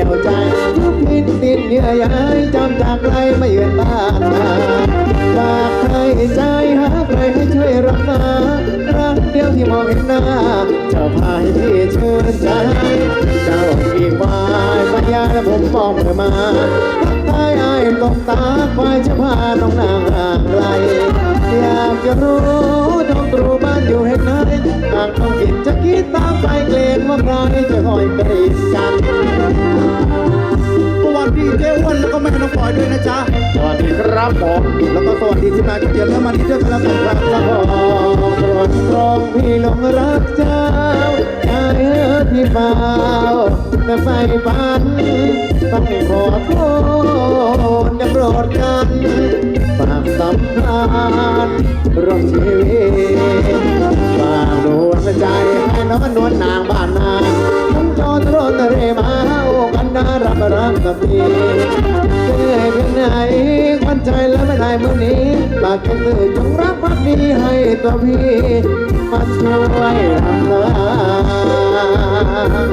ยวใจทุกพินดินเหนื่อยหายจำจากไกลไม่เยือนบ้านนาฝากใครใจหาใครให้ช่วยรักษารักเดียวที่มองเห็นหน้าเจ้าพายที่เชิญใจ เจ้าอีกวายปัญญาและผมมองเธอมาทักทายอายตกตาควายจะพาน้องนางห่างไกลอยากจะรู้ท้องตรูบ้านอยู่แห่งไหนหากต้องกินจะคิดตามไปเกรงว่าใครจะคอยกรีดกัน ดีเจ้อ้วนแล้วก็แม่น้องปอยด้วยนะจ๊ะ สวัสดีครับผม แล้วก็สวัสดีทีมงานก๋วยเตี๋ยวเนื้อมันนี่ด้วยกันแล้วกันครับละพองตรวจตรองพี่หลงรักเจ้าใจเออพี่เปล่าแต่ไฟฝันต้องขอโทษจะโปรดกันฝากสัมพันธ์ร่วมชีวิต รับรักกับพี่เจอเพียงไหนควันใจแล้วไม่ได้เมื่อนี้ฝากกันเลยจงรักพักดีให้ตัวพี่มาช่วยทำงาน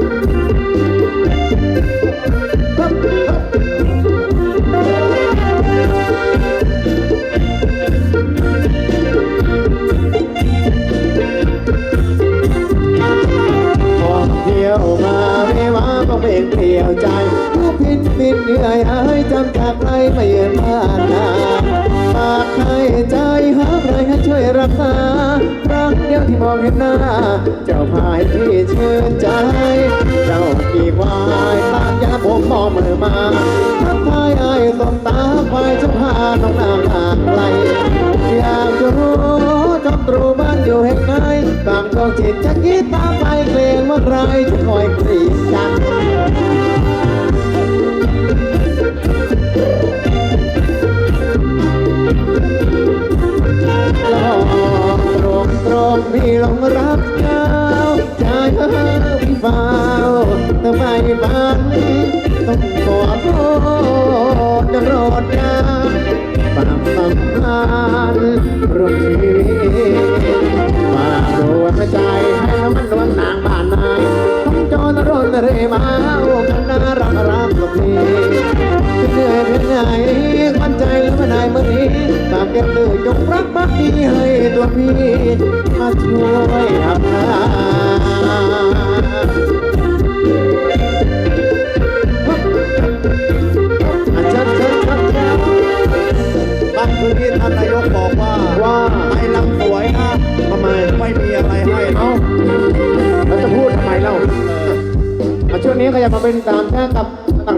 ท่องเที่ยวมา ไม่ว่าก็เป็นเที่ยวใจผู้พินบินเหนื่อยหายจำจากใครไม่เยือนบ้านนาฝากใครใจหาใครให้ช่วยรักษารักเดียวที่มองเห็นหน้า เจ้าพายที่ชื่นใจ เจ้ากี่วายตามยาผมมองมือมาทักทายไอ้สมตาควายจะพาน้องนางห่างไกลอยากจะรู้จอมตรูบ้านอยู่แห่งไหนต่างก็จิตจะคิดตามไปเกรงว่าใครจะคอยกรี หลงรักเจ้าใจเออเฝ้าแต่ไม่ฝันต้องขอโทษโปรดกันฝากสัมพันธ์ร่วมชีวิตฝากดวงใจให้มันนวลนางบ้านนาต้องจรรนเรมาโอ้กันนารักรักกับพี่จะเหนื่อยเพียงไหนควันใจแล้วไม่ได้เมื่อนี้ฝากแก้มเลย จงรักบักดีให้ตัวพี่มาช่วยทำงานอะเชิญเชิญครับเชิญตั้งคืนนี้ท่านนายกบอกว่าว่าไอ้ลำสวยนะทำไมไม่มีอะไรให้เอ้าเราจะพูดทำไมเล่ามาช่วงนี้ก็อย่ามาเป็นตามแค่กับ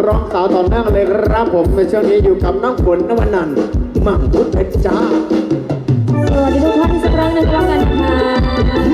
ร้องสาวต่อเนื่งเลยครับผมในช่วงนี้อยู่กับน้องฝนนวนันมังคุดเพชรจ้า สวัสดีทุกท่านที่สักครั้งนึ่งครับกันค่ะ